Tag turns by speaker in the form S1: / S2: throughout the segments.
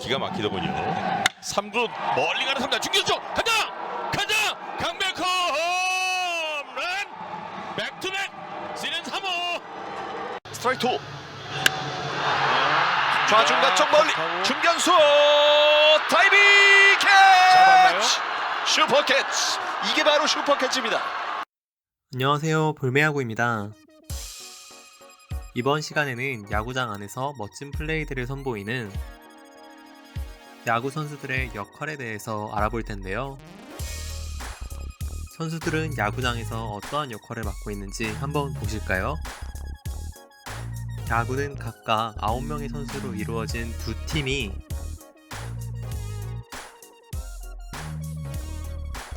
S1: 기가 막히더군요. 3구 멀리 가는 상대 중견수 가자! 가자! 강백호 홈런! 백투백 시즌 3호.
S2: 스트라이크 2 좌중 간 쪽 멀리. 중견수. 다이빙? 캐치! 슈퍼 캐치. 이게 바로 슈퍼 캐치입니다.
S3: 안녕하세요. 볼메야구입니다. 이번 시간에는 야구장 안에서 멋진 플레이들을 선보이는 야구 선수들의 역할에 대해서 알아볼 텐데요 선수들은 야구장에서 어떠한 역할을 맡고 있는지 한번 보실까요? 야구는 각각 9명의 선수로 이루어진 두 팀이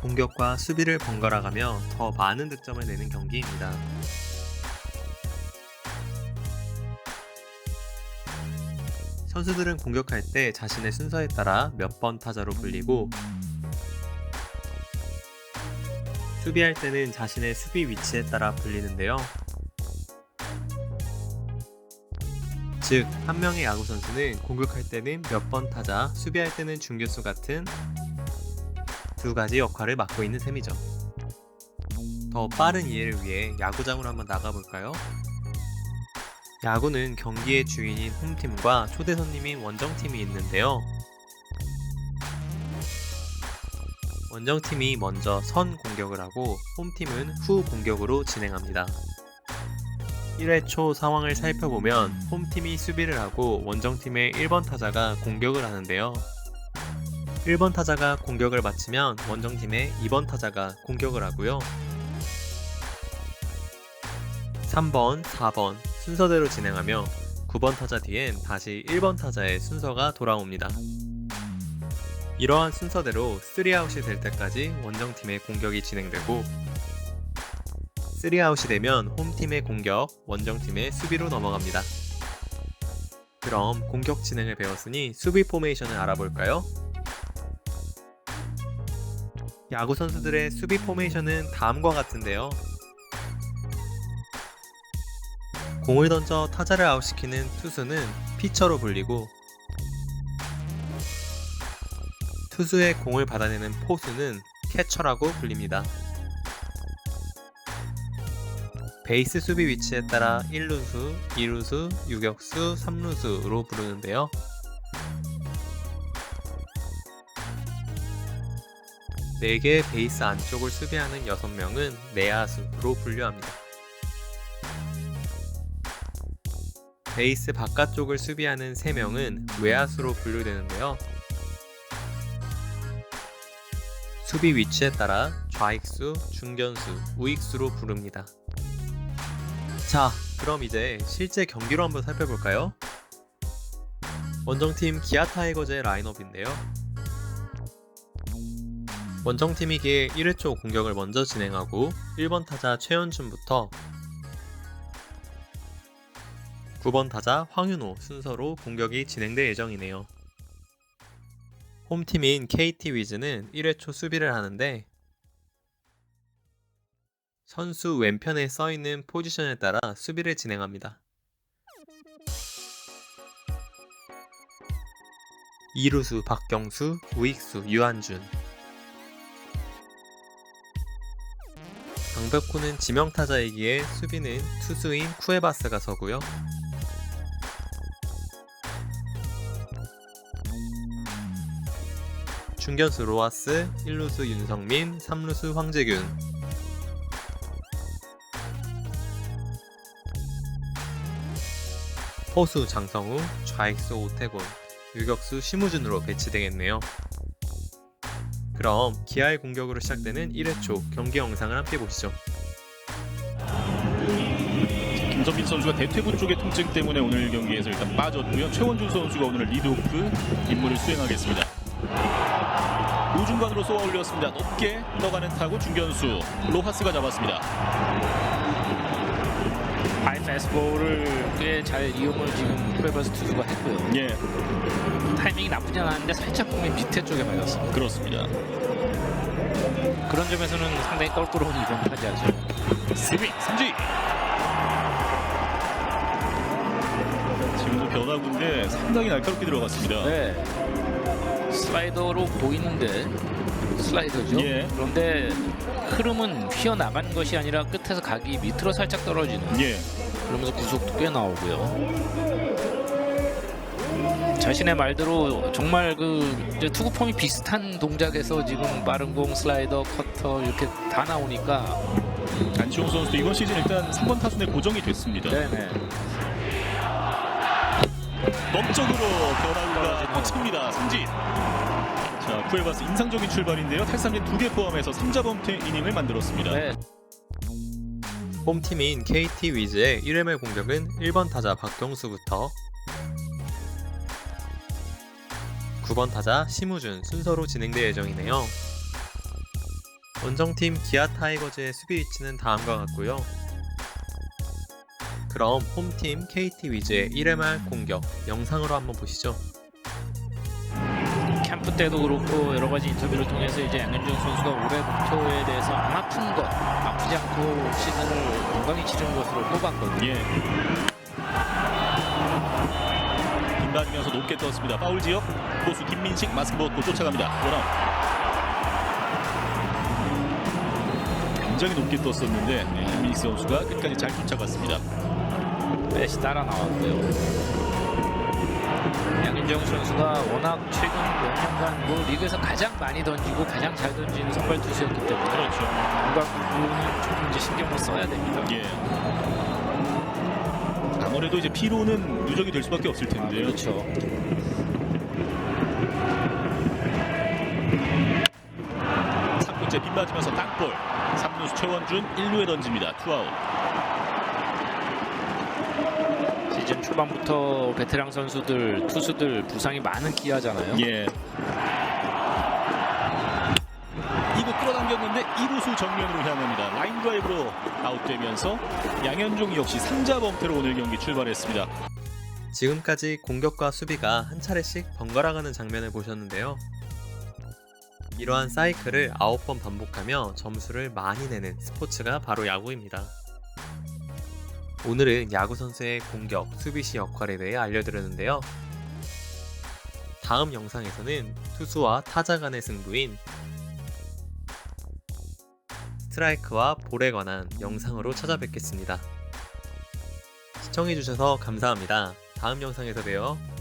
S3: 공격과 수비를 번갈아가며 더 많은 득점을 내는 경기입니다. 선수들은 공격할 때 자신의 순서에 따라 몇 번 타자로 불리고 수비할 때는 자신의 수비 위치에 따라 불리는데요. 즉, 한 명의 야구 선수는 공격할 때는 몇 번 타자, 수비할 때는 중교수 같은 두 가지 역할을 맡고 있는 셈이죠. 더 빠른 이해를 위해 야구장으로 한번 나가볼까요? 야구는 경기의 주인인 홈팀과 초대 손님인 원정팀이 있는데요. 원정팀이 먼저 선 공격을 하고 홈팀은 후 공격으로 진행합니다. 1회 초 상황을 살펴보면 홈팀이 수비를 하고 원정팀의 1번 타자가 공격을 하는데요. 1번 타자가 공격을 마치면 원정팀의 2번 타자가 공격을 하고요. 3번, 4번 순서대로 진행하며 9번 타자 뒤엔 다시 1번 타자의 순서가 돌아옵니다. 이러한 순서대로 3아웃이 될 때까지 원정팀의 공격이 진행되고 3아웃이 되면 홈팀의 공격, 원정팀의 수비로 넘어갑니다. 그럼 공격 진행을 배웠으니 수비 포메이션을 알아볼까요? 야구 선수들의 수비 포메이션은 다음과 같은데요. 공을 던져 타자를 아웃시키는 투수는 피처로 불리고 투수의 공을 받아내는 포수는 캐처라고 불립니다. 베이스 수비 위치에 따라 1루수, 2루수, 유격수, 3루수로 부르는데요. 네개의 베이스 안쪽을 수비하는 6명은 내야수로 분류합니다. 베이스 바깥쪽을 수비하는 3명은 외야수로 분류되는데요. 수비 위치에 따라 좌익수, 중견수, 우익수로 부릅니다. 자, 그럼 이제 실제 경기로 한번 살펴볼까요? 원정팀 기아 타이거즈의 라인업인데요. 원정팀이기에 1회 초 공격을 먼저 진행하고 1번 타자 최현준부터 9번 타자 황윤호 순서로 공격이 진행될 예정이네요. 홈팀인 KT 위즈는 1회 초 수비를 하는데 선수 왼편에 써 있는 포지션에 따라 수비를 진행합니다. 2루수 박경수, 우익수 유한준 강백호는 지명타자이기에 수비는 투수인 쿠에바스가 서고요. 중견수 로하스, 1루수 윤성민, 3루수 황재균 포수 장성우, 좌익수 오태곤, 유격수 심우준으로 배치되겠네요. 그럼 기아의 공격으로 시작되는 1회 초 경기 영상을 함께 보시죠.
S4: 김선민 선수가 대퇴부 쪽의 통증 때문에 오늘 경기에서 일단 빠졌고요. 최원준 선수가 오늘 리드오프 임무를 수행하겠습니다. 우중간으로 쏘아 올렸습니다. 높게 떠가는 타구 중견수 로하스가 잡았습니다.
S5: 하이 패스볼을 꽤 잘 이용을 지금 쿠에바스 투수가 했고요.
S4: 예,
S5: 타이밍이 나쁘지 않았는데 살짝 공이 밑에 쪽에 맞았습니다.
S4: 그렇습니다.
S5: 그런 점에서는 상당히 껄끄러운 이번 타자죠.
S4: 스윙 삼진. 지금 지금도 변화구인데 상당히 날카롭게 들어갔습니다.
S5: 네. 슬라이더로 보이는데 슬라이더죠.
S4: 예.
S5: 그런데 흐름은 휘어나간 것이 아니라 끝에서 각이 밑으로 살짝 떨어지는
S4: 예.
S5: 그러면서 구속도 꽤 나오고요. 자신의 말대로 정말 그 투구 폼이 비슷한 동작에서 지금 빠른 공, 슬라이더, 커터 이렇게 다 나오니까
S4: 안치홍 선수도 이번 시즌 일단 3번 타순에 고정이 됐습니다.
S5: 네네.
S4: 넘적으로 변화구가 꽂힙니다. 삼진. 자, 쿠에바스 인상적인 출발인데요. 탈삼진 두개 포함해서 3자 범퇴 이닝을 만들었습니다.
S5: 네.
S3: 홈팀인 KT 위즈의 1회말 공격은 1번 타자 박경수부터 9번 타자 심우준 순서로 진행될 예정이네요. 원정팀 기아 타이거즈의 수비 위치는 다음과 같고요. 그럼 홈팀 KT 위즈의 1회말 공격 영상으로 한번 보시죠.
S5: 때도 그렇고 여러 가지 인터뷰를 통해서 이제 양현종 선수가 올해 목표에 대해서 안 아픈 것, 아프지 않고 시즌을 건강히 치르는 것으로 꼽았거든요.
S4: 예. 빗맞으면서 높게 떴습니다. 파울 지역. 고수 김민식 마스크 벗고 쫓아갑니다. 원아웃. 굉장히 높게 떴었는데 네, 김민식 선수가 끝까지 잘 쫓아갔습니다.
S5: 넷이 따라 나왔고요. 양현종 선수가 워낙 최근 몇 년간 뭐 리그에서 가장 많이 던지고 가장 잘 던지는 선발 투수였기 때문에
S4: 그렇죠.
S5: 건강 부분은 조금 이제 신경을 써야 됩니다.
S4: 예. 아무래도 이제 피로는 누적이 될 수밖에 없을
S5: 아,
S4: 텐데요.
S5: 그렇죠.
S4: 삼구째 빗맞으면서 땅볼. 3루수 최원준 1루에 던집니다. 투아웃.
S5: 시즌 초반부터 베테랑 선수들, 투수들 부상이 많은 기아잖아요.
S4: 예. 2구 끌어당겼는데 2루수 정면으로 향합니다. 라인 드라이브로 아웃되면서 양현종 역시 3자 범퇴로 오늘 경기 출발했습니다.
S3: 지금까지 공격과 수비가 한 차례씩 번갈아가는 장면을 보셨는데요. 이러한 사이클을 9번 반복하며 점수를 많이 내는 스포츠가 바로 야구입니다. 오늘은 야구 선수의 공격, 수비 시 역할에 대해 알려드렸는데요. 다음 영상에서는 투수와 타자 간의 승부인 스트라이크와 볼에 관한 영상으로 찾아뵙겠습니다. 시청해주셔서 감사합니다. 다음 영상에서 봬요.